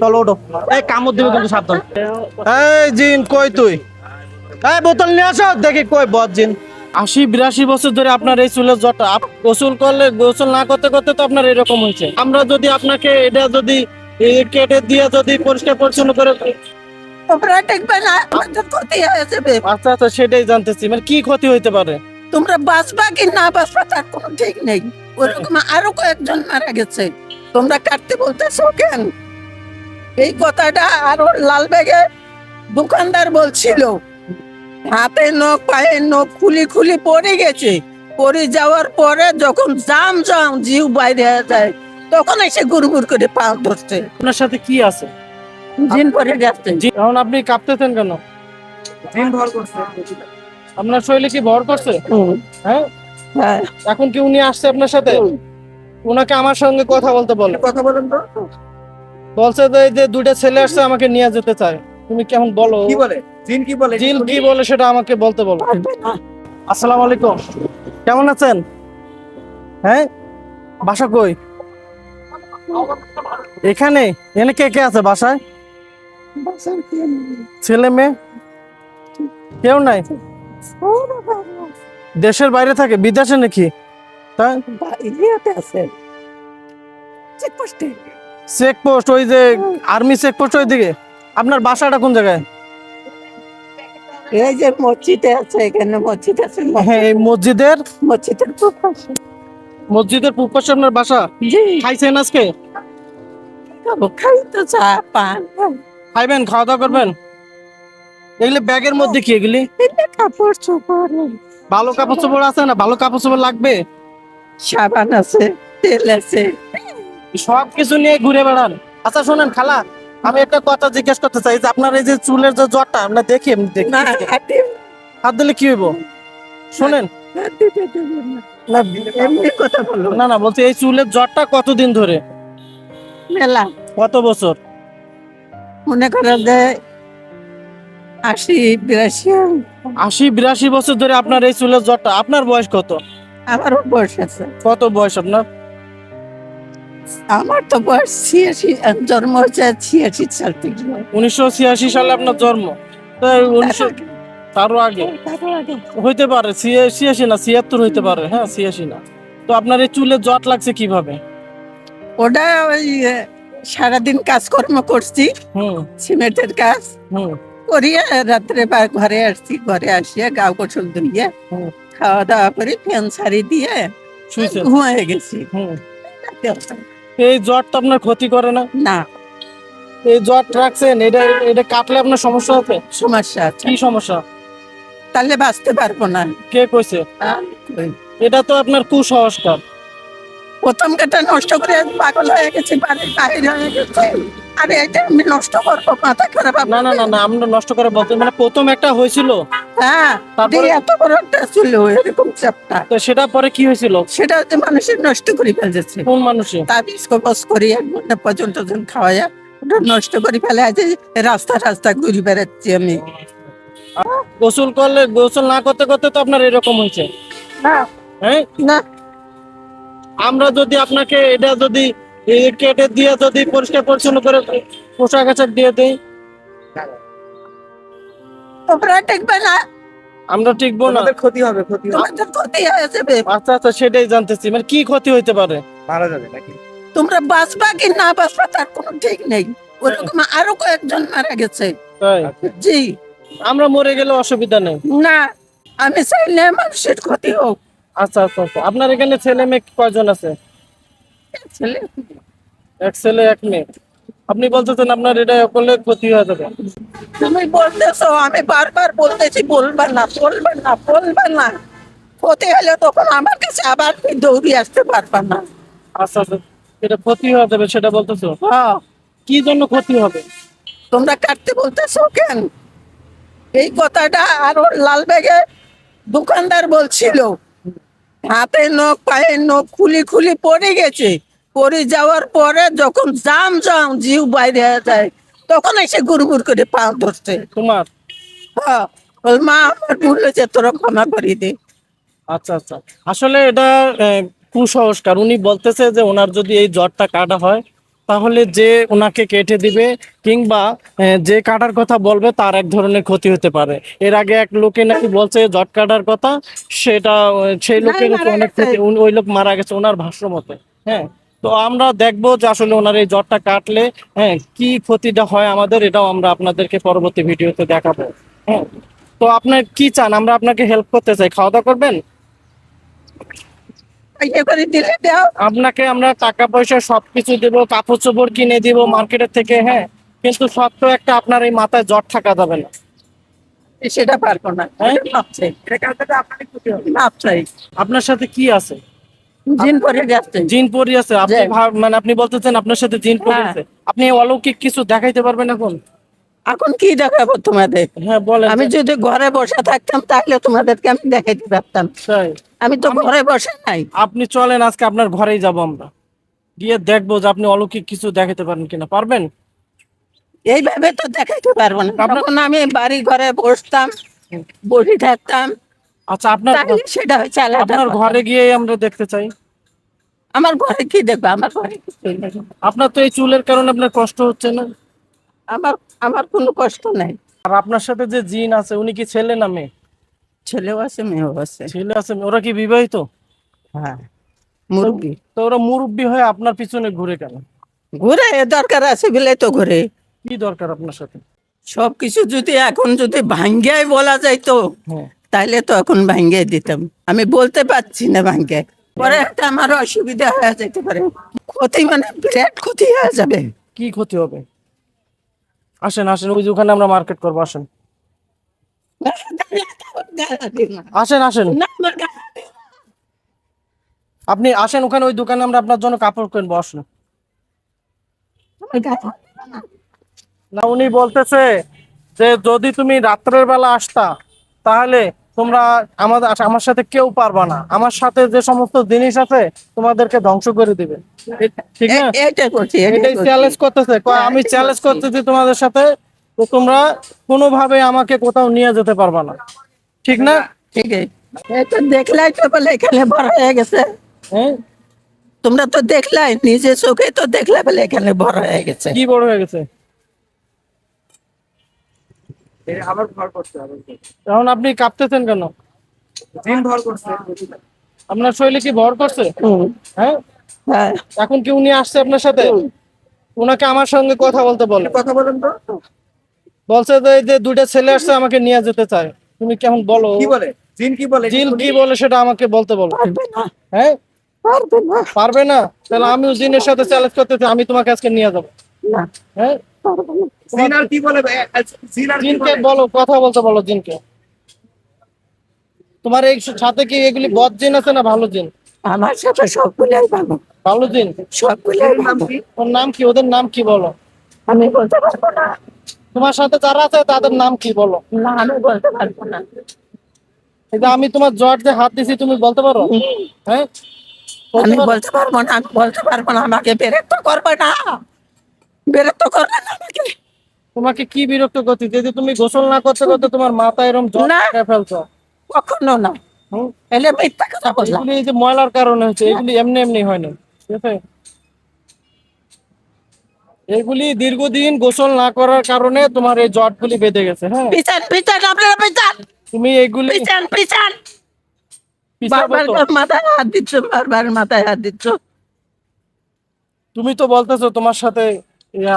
চলো ওঠো। এই কামড় দিবে কিন্তু সাবধান। এই জিন কই তুই? এই বোতল নিয়ে আসো দেখি কই বদ জিন। আশি বিরাশি বছর ধরে আপনার এই চুলের জটা গোসল করলে গোসল না করতে করতে তো আপনার এরকম হয়েছে। আমরা যদি আপনাকে এটা যদি কেটে দিয়ে যদি পরিষ্কার পরিচ্ছন্ন করে আচ্ছা আচ্ছা সেটাই জানতেছি। মানে কি ক্ষতি হইতে পারে? তোমরা বাঁচবা কি না বাঁচবা তার কোনো ঠিক নেই। ওরকম আরও কয়েকজন মারা গেছে। তোমরা কাটতে বলতেছো কেন? এই কথাটা আরও লাল ব্যাগে দোকানদার বলছিল। হাতে নখ পায়ে নখ খুলি খুলি পড়ে গেছে। পড়ে যাওয়ার পরে যখন জাম জাম জিউ বাইরে যায় তখন এসে গুড়গুড় করে পা ধরছে। আপনার সাথে কি আছে? জিন পরে গেছে। এখন আপনি কাঁপতেছেন কেন? জিন ভর করছে। আপনার শরীরে কি ভর করছে? হ্যাঁ? হ্যাঁ। এখন কি উনি আসছে আপনার সাথে? ওনাকে আমার সঙ্গে কথা বলতে বলে। কথা বলেন তো। বলছে যে এই যে দুইটা ছেলে আসছে আমাকে নিয়ে যেতে চায়। তুমি কেমন বলো? কি বলে? জিন কি বলে? জিল কি বলে সেটা আমাকে বলতে বলো। আসসালামু আলাইকুম। কেমন আছেন? হ্যাঁ? বাসা কই? এখানে? এখানে কে কে আছে বাসায়। ছেলে মেয়ে? কেউ নাই? দেশের বাইরে থাকে বিদেশে নাকি? তাই ইয়েতে আছে। চেকপোস্টে। চেক ওই যে আর্মি চেক পোস্ট ওই দিকে আপনার বাসাটা কোন জায়গায়? এই যে মসজিদে আছে এখানে মসজিদ আছে। হ্যাঁ এই মসজিদের? মসজিদের পাশে। মসজিদের পূর্ব পাশে আপনার বাসা? খাইছেন আজকে? খাই তো চা পান। খাইবেন খাওয়া দাওয়া করবেন? এগুলি ব্যাগের মধ্যে কি এগুলি? কাপড় চোপড়। ভালো কাপড় চোপড় আছে না? ভালো কাপড় চোপড় লাগবে? সাবান আছে তেল আছে। সব কিছু নিয়ে ঘুরে বেড়ান। আচ্ছা শোনেন খালা আমি একটা কথা জিজ্ঞেস করতে চাই যে আপনার এই যে চুলের যে জ্বরটা আমরা দেখি এমনি দেখি। হাত দিলে কি হইব? শোনেন। না। না বলছি এই চুলের জ্বরটা কতদিন ধরে? মেলা। কত বছর? মনে করেন যে আশি বিরাশি আশি বিরাশি বছর ধরে আপনার এই চুলের জ্বরটা আপনার বয়স কত? আমারও বয়স আছে। কত বয়স আপনার? আমার তো বয়স ছিয়াশি জন্ম হচ্ছে ছিয়াশি সাল থেকে। উনিশশো ছিয়াশি সালে আপনার জন্ম। তো উনিশশো তারও আগে। হইতে পারে ছিয়া- ছিয়াশি না ছিয়াত্তর হইতে পারে হ্যাঁ ছিয়াশি না। তো আপনার এই চুলে জট লাগছে কীভাবে? ওটা ওই সারাদিন কাজকর্ম করছি। হুম। সিমেন্টের কাজ। হুম। করিয়ে রাত্রে বা ঘরে আসছি ঘরে আসিয়ে গাও গোসল হুম। খাওয়া দাওয়া করে ফ্যান ছাড়ি দিয়ে ঘুমিয়ে গেছি। এই জ্বর তো আপনার ক্ষতি করে না? না। এই জ্বর রাখছেন এটা এটা কাটলে আপনার সমস্যা হবে সমস্যা আছে। কি সমস্যা? তাহলে বাঁচতে পারব না। কে কইছে? এটা তো আপনার কুসংস্কার। প্রথম কাটা নষ্ট করে পাগল হয়ে গেছি বাড়ির বাইরে হয়ে গেছে। আরে এটা আমি নষ্ট করব মাথা খারাপ না না না না আমরা নষ্ট করে বলতে মানে প্রথম একটা হয়েছিল। হ্যাঁ তারপরে? এত বড় একটা ছিল এরকম চাপটা। তো সেটা পরে কি হয়েছিল? সেটা হচ্ছে মানুষের নষ্ট করে ফেলেছে। কোন মানুষে? তাবিজ কবজ করি এক ঘণ্টা পর্যন্ত জন ওটা নষ্ট করে ফেলে আছে রাস্তা রাস্তা ঘুরে বেড়াচ্ছি আমি। গোসল করলে গোসল না করতে করতে তো আপনার এরকম হয়েছে। না। হ্যাঁ? না। আমরা যদি আপনাকে এটা যদি কেটে দিয়ে যদি পরিষ্কার পরিচ্ছন্ন করে পোশাক আশাক দিয়ে দেই। তোমরা দেখবে না। আমরা টিকবো না। তোমাদের ক্ষতি হবে ক্ষতি হবে। তোমাদের ক্ষতি হয়ে যাবে। আচ্ছা আচ্ছা সেটাই জানতেছি। মানে কি ক্ষতি হইতে পারে? মারা যাবে নাকি? তোমরা বাঁচবা কি না বাঁচবা তার কোনো ঠিক নেই। ওরকম আরও কয়েকজন মারা গেছে। জি। আমরা মরে গেলে অসুবিধা নেই। না আমি চাইলে মানুষের ক্ষতি হোক। আচ্ছা আচ্ছা আচ্ছা। আপনার এখানে ছেলে মেয়ে কয়জন আছে? ছেলে? এক ছেলে এক মেয়ে। আপনি বলতেছেন আপনার এটা করলে ক্ষতি হয়ে যাবে। তুমি বলতেছো আমি বারবার বলতেছি বলবা না বলবা না বলবা না। ক্ষতি হলে তখন আমার কাছে আবার তুমি দৌড়ে আসতে পারবা না। আচ্ছা আচ্ছা। এটা ক্ষতি হয়ে যাবে সেটা বলতেছো? হ্যাঁ। কি জন্য ক্ষতি হবে? তোমরা কাটতে বলতেছো কেন? এই কথাটা আরও লাল ব্যাগে দোকানদার বলছিল হাতে নখ পায়ে নখ খুলি খুলি পড়ে গেছে। পড়ে যাওয়ার পরে যখন জাম জাম জিউ বাইরে যায় তখন এসে গুড়গুড় করে পা ধরছে। তোমার? হ্যাঁ বল মা আমার ভুল হয়েছে তোরা ক্ষমা করিয়ে দে। আচ্ছা আচ্ছা। আসলে এটা কুসংস্কার। উনি বলতেছে যে ওনার যদি এই জ্বরটা কাটা হয় তাহলে যে ওনাকে কেটে দিবে কিংবা যে কাটার কথা বলবে তার এক ধরনের ক্ষতি হতে পারে। এর আগে এক লোকে নাকি বলছে জট কাটার কথা। সেটা সেই লোকের উপর অনেক ক্ষতি ওই লোক মারা গেছে ওনার ভাষ্য মতে। হ্যাঁ? তো আমরা দেখব যে আসলে ওনার এই জ্বরটা কাটলে হ্যাঁ কি ক্ষতিটা হয় আমাদের এটাও আমরা আপনাদেরকে পরবর্তী ভিডিওতে দেখাবো। হ্যাঁ? তো আপনার কি চান? আমরা আপনাকে হেল্প করতে চাই। খাওয়া দাওয়া করবেন? করে দিলে দাও। আপনাকে আমরা টাকা পয়সা সবকিছু দেবো কাপড় চোপড় কিনে দিব মার্কেটের থেকে হ্যাঁ? কিন্তু সত্য একটা আপনার এই মাথায় জ্বর থাকা যাবে না। সেটা পারব না। হ্যাঁ? আপনার সাথে কি আছে? জিন পরে জিন পরি আছে। আপনি মানে আপনি বলতেছেন আপনার সাথে জিন পরি হ্যাঁ। আছে। আপনি অলৌকিক কিছু দেখাইতে পারবেন এখন? এখন কি দেখাবো তোমাদের? হ্যাঁ বলেন। আমি যদি ঘরে বসে থাকতাম তাহলে তোমাদেরকে আমি দেখাইতে পারতাম। আমি তো ঘরে বসে নাই। আপনি চলেন আজকে আপনার ঘরেই যাব আমরা। গিয়ে দেখব যে আপনি অলৌকিক কিছু দেখাতে পারেন কিনা। পারবেন? এইভাবে তো দেখাইতে পারব না। তখন আমি বাড়ি ঘরে বসতাম বসে থাকতাম। আচ্ছা আপনার সেটা হচ্ছে আপনার ঘরে গিয়ে আমরা দেখতে চাই। আমার ঘরে কি দেখব? আমার ঘরে আপনার তো এই চুলের কারণে আপনার কষ্ট হচ্ছে না। আমার আমার কোনো কষ্ট নাই। আর আপনার সাথে যে জিন আছে উনি কি ছেলে না মেয়ে? ছেলেও আছে মেয়েও আছে। ছেলে আছে ওরা কি বিবাহিত? হ্যাঁ মুরগি তো ওরা মুরব্বী হয়ে আপনার পিছনে ঘুরে কেন? ঘুরে দরকার আছে বলে তো ঘুরে। কি দরকার আপনার সাথে? সবকিছু যদি এখন যদি ভাঙ্গিয়াই বলা যাইতো হ্যাঁ। তাইলে তো এখন ভাঙ্গিয়ে দিতাম। আমি বলতে পারছি না ভাঙ্গে পরে একটা আমার অসুবিধা হয়ে যেতে পারে। ক্ষতি মানে বিরাট ক্ষতি হয়ে যাবে। কি ক্ষতি হবে? আসেন আসেন ওই ওখানে আমরা মার্কেট করব আসেন। আসেন আসেন। আপনি আসেন ওখানে ওই দোকানে আমরা আপনার জন্য কাপড় কিনবো আসেন। না উনি বলতেছে যে যদি তুমি রাত্রের বেলা আসতা তাহলে তোমরা আমাদের আমার সাথে কেউ পারবা না। আমার সাথে যে সমস্ত জিনিস আছে তোমাদেরকে ধ্বংস করে দিবে। ঠিক না? এটাই চ্যালেঞ্জ করতেছে। আমি চ্যালেঞ্জ করতেছি তোমাদের সাথে তো তোমরা কোনোভাবে আমাকে কোথাও নিয়ে যেতে পারবা না। ঠিক না? ঠিক আছে এটা দেখলাই তো বলে এখানে বড় হয়ে গেছে। হ্যাঁ? তোমরা তো দেখলাই নিজে চোখে তো দেখলে বলে এখানে বড় হয়ে গেছে। কি বড় হয়ে গেছে? আবার ভর করছে এখন আপনি কাঁপতেছেন কেন? জিন ভর করছে। আপনার শরীরে কি ভর করছে? হুম, হ্যাঁ? হ্যাঁ। এখন কি উনি আসছে আপনার সাথে? ওনাকে আমার সঙ্গে কথা বলতে বলে কথা বলেন তো। বলছে যে এই যে দুইটা ছেলে আসছে আমাকে নিয়ে যেতে চায়। তুমি কেমন বলো? কি বলে? জিন কি বলে? জিন কি বলে সেটা আমাকে বলতে বলো। না। হ্যাঁ? পারবে না। পারবে না? তাহলে আমিও জিনের সাথে চ্যালেঞ্জ করতেছি আমি তোমাকে আজকে নিয়ে যাব। না। হ্যাঁ? জিন আর কি বলে? জিন আর কি জিনকে বলো? কথা বলতে বলো জিনকে। তোমার এই সাথে কি এগুলি বদ জিন আছে না ভালো জিন? আমার সাথে সবগুলাই ভালো। ভালো জিন? সবগুলাই নাম কি? ওদের নাম কি বলো? আমি বলতে পারব না। তোমার সাথে যারা আছে তাদের নাম কি বলো? না আমি বলতে পারব না। এই আমি তোমার জ্বর যে হাত দিছি তুমি বলতে পারো? হ্যাঁ? আমি বলতে পারব না আমি বলতে পারব না আমাকে বিরক্ত করবে না। বিরক্ত করবে না আমাকে। তোমাকে কি বিরক্ত করতে যে তুমি গোসল না করতে করতে তোমার মাথা এরকম। ফেলছো। কখনো না। হুম? এলে মিথ্যা কথা বললাম। এই যে ময়লার কারণে হচ্ছে এগুলি এমনি এমনি হয় না ঠিক আছে? এগুলি দীর্ঘদিন গোসল না করার কারণে তোমার এই জটগুলি বেঁধে গেছে হ্যাঁ? পিছান পিছান আপনারা পিছান! তুমি এগুলি পিছান পিছান! বারবার তো। মাথায় হাত দিচ্ছ বারবার মাথায় হাত দিচ্ছ। তুমি তো বলতেছো তোমার সাথে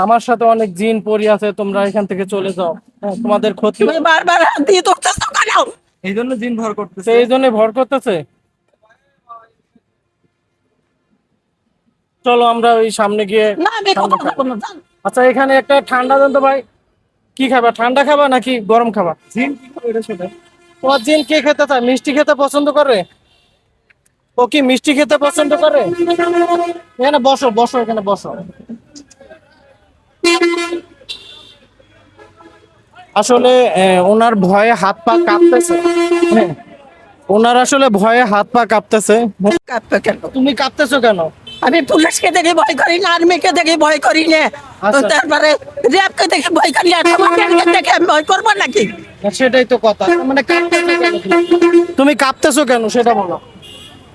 আমার সাথে অনেক জিন পরি আছে তোমরা এখান থেকে চলে যাও। হ্যাঁ, তোমাদের ক্ষতি বারবার হাত দিয়ে ধরতেছ কেন? এই জন্য জিন ভর করতেছে। এই জন্য ভর করতেছে? চলো আমরা ওই সামনে গিয়ে। আচ্ছা এখানে একটা ঠান্ডা দেন তো ভাই। কি খাবা ঠান্ডা খাবা নাকি গরম খাবা? তোমার জিন কে খেতে চায়? মিষ্টি খেতে পছন্দ করে? ও কি মিষ্টি খেতে পছন্দ করে? এখানে বসো বসো এখানে বসো। আসলে আহ, ওনার ভয়ে হাত পা কাঁপতেছে। হ্যাঁ। ওনার আসলে ভয়ে হাত পা কাঁপতেছে। তুমি কাঁপতেছো কেন? আমি পুলিশকে দেখে ভয় করি না আর্মিকে দেখে ভয় করি না। আচ্ছা। তারপরে র্যাবকে দেখে ভয় করি না তোমাকে দেখে আমি ভয় করব নাকি? সেটাই তো কথা। মানে কাঁপতেছো তুমি? কাঁপতেছো কেন? সেটা বলো।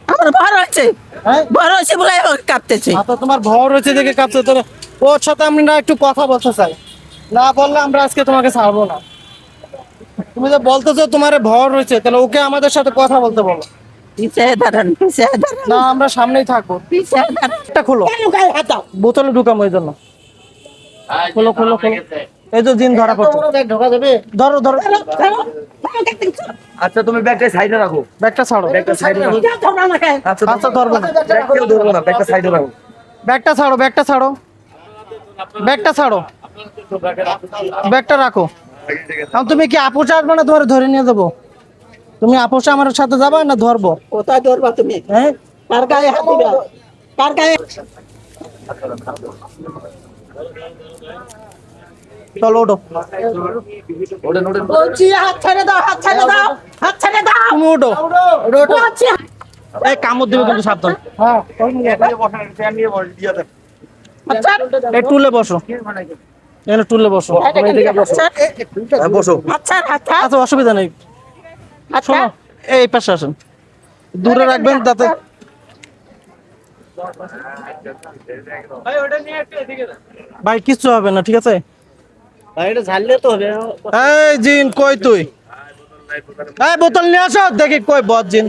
আমার ভর হয়েছে হ্যাঁ? ভর হয়েছে বলে কাঁদতেছে আচ্ছা তোমার ভর হয়েছে দেখে কাঁপতে তোর ওর সাথে আমি না একটু কথা বলতে চাই। না বললে আমরা আজকে তোমাকে ছাড়বো না। তুমি যে বলতেছো তোমার ভর হয়েছে তাহলে ওকে আমাদের সাথে কথা বলতে বলো। পিছিয়ে দাঁড়ান পিছিয়ে দাঁড়ান। না আমরা সামনেই থাকব। পিছিয়ে দাঁড়ান। একটা খোলো। কেন গায়ে হাত দাও? বোতলে ঢুকাম ওই জন্য। খোলো খোলো খোলো। এই তো জিন ধরা পড়ছে। ঢোকা যাবে ধরো ধরো? আচ্ছা তুমি ব্যাগটা সাইডে রাখো। ব্যাগটা ছাড়ো। ব্যাগটা সাইডে রাখো। আচ্ছা আচ্ছা ধরবো না। ব্যাগ ধরবো না ব্যাগটা সাইডে রাখো। ব্যাগটা ছাড়ো ব্যাগটা ছাড়ো। ব্যাগটা ছাড়ো। ব্যাগটা রাখো। তুমি কি আপু আসবে মানে তোমার ধরে নিয়ে যাব? তুমি আপোষে আমার সাথে যাবা না ধরবো? কোথায় ধরবা তুমি? হ্যাঁ? কার গায়ে হাত দিবা? কার গায়ে? চলো ওঠো। বলছি হাত ছেড়ে দাও হাত ছেড়ে দাও হাত ছেড়ে দাও। তুমি ওঠো। বলছি এই কামড় দিবে কিন্তু সাবধান। হ্যাঁ আচ্ছা। এই টুলে বসো। এখানে টুলে বসো। বসো। বসো। আচ্ছা আচ্ছা। আচ্ছা অসুবিধা নেই। শোনো এই পাশে আসেন। দূরে রাখবেন যাতে ভাই কিচ্ছু হবে না ঠিক আছে? এই জিন কই তুই? এই বোতল নিয়ে আসো দেখি কই বদ জিন।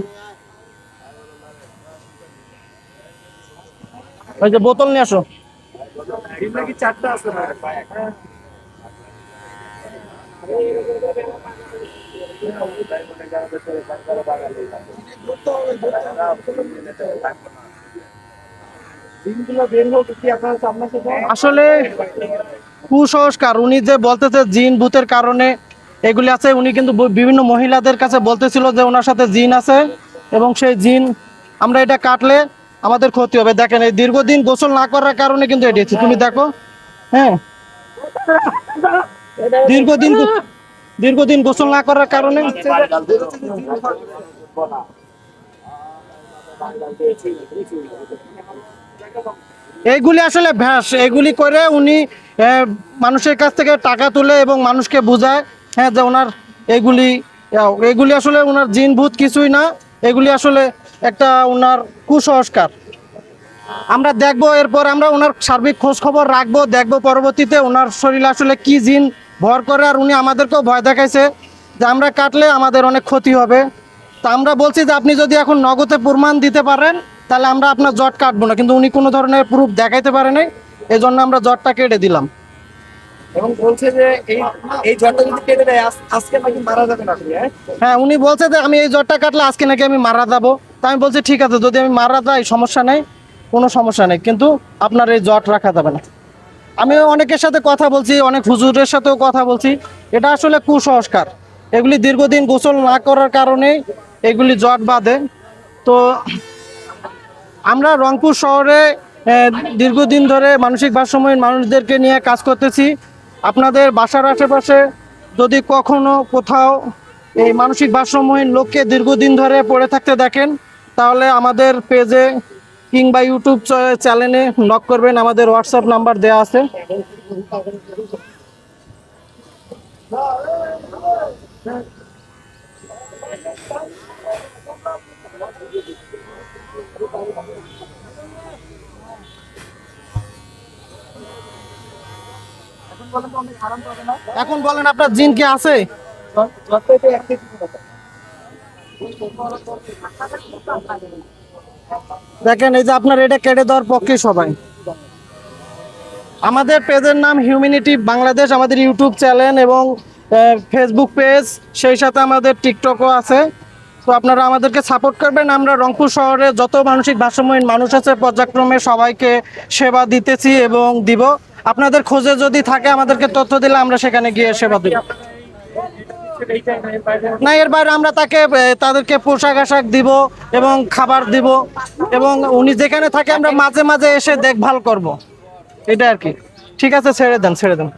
ওই যে বোতল নিয়ে আসো। আসলে কুসংস্কার, উনি যে বলতেছে জিন ভূতের কারণে এগুলি আছে, উনি কিন্তু বিভিন্ন মহিলাদের কাছে বলতেছিল যে ওনার সাথে জিন আছে এবং সেই জিন আমরা এটা কাটলে আমাদের ক্ষতি হবে। দেখেন, এই দীর্ঘদিন গোসল না করার কারণে কিন্তু এটি তুমি দেখো হ্যাঁ। দীর্ঘদিন দীর্ঘদিন গোসল না করার কারণে এইগুলি আসলে ভ্যাস। এগুলি করে উনি মানুষের কাছ থেকে টাকা তুলে এবং মানুষকে বোঝায় হ্যাঁ যে ওনার এগুলি এগুলি আসলে ওনার জিন ভূত কিছুই না। এগুলি আসলে একটা ওনার কুসংস্কার। আমরা দেখব, এরপর আমরা ওনার সার্বিক খোঁজ খবর রাখব, দেখব পরবর্তীতে ওনার শরীরে আসলে কি জিন ভর করে আর উনি আমাদেরকেও ভয় দেখাইছে যে আমরা কাটলে আমাদের অনেক ক্ষতি হবে। তা আমরা বলছি যে আপনি যদি এখন নগদে প্রমাণ দিতে পারেন তাহলে আমরা আপনার জট কাটবো না। কিন্তু উনি কোনো ধরনের প্রুফ দেখাইতে পারে নাই এই জন্য আমরা জটটা কেটে দিলাম। এবং বলছে যে এই এই জ্বরটা যদি কেটে দেয় আজকে নাকি মারা যাবে না হ্যাঁ? হ্যাঁ উনি বলছে যে আমি এই জ্বরটা কাটলে আজকে নাকি আমি মারা যাব। তা আমি বলছি ঠিক আছে যদি আমি মারা যাই সমস্যা নেই কোনো সমস্যা নেই। কিন্তু আপনার এই জট রাখা যাবে না। আমি অনেকের সাথে কথা বলছি, অনেক হুজুরের সাথেও কথা বলছি। এটা আসলে কুসংস্কার। এগুলি দীর্ঘদিন গোসল না করার কারণে এগুলি জট বাঁধে। তো আমরা রংপুর শহরে দীর্ঘদিন ধরে মানসিক ভারসাম্যহীন মানুষদেরকে নিয়ে কাজ করতেছি। আপনাদের বাসার আশেপাশে যদি কখনো কোথাও এই মানসিক ভারসাম্যহীন লোককে দীর্ঘদিন ধরে পড়ে থাকতে দেখেন, তাহলে আমাদের পেজে কিংবা ইউটিউব চ্যানেলে নক করবেন, আমাদের হোয়াটসঅ্যাপ নাম্বার দেওয়া আছে। এখন বলেন আপনার জিন কি আছে? দেখেন, এই যে আপনার এটা কেটে দেওয়ার পক্ষে সবাই। আমাদের পেজের নাম হিউম্যানিটি বাংলাদেশ, আমাদের ইউটিউব চ্যানেল এবং ফেসবুক পেজ, সেই সাথে আমাদের টিকটকও আছে। তো আপনারা আমাদেরকে সাপোর্ট করবেন। আমরা রংপুর শহরে যত মানসিক ভারসাম্যহীন মানুষ আছে, পর্যায়ক্রমে সবাইকে সেবা দিতেছি এবং দিব। আপনাদের খোঁজে যদি থাকে আমাদেরকে তথ্য দিলে আমরা সেখানে গিয়ে সেবা দিব। না, এর বাইরে আমরা তাকে তাদেরকে পোশাক আশাক দিব এবং খাবার দিব এবং উনি যেখানে থাকে আমরা মাঝে মাঝে এসে দেখভাল করব। এটা আর কি। ঠিক আছে, ছেড়ে দেন ছেড়ে দেন।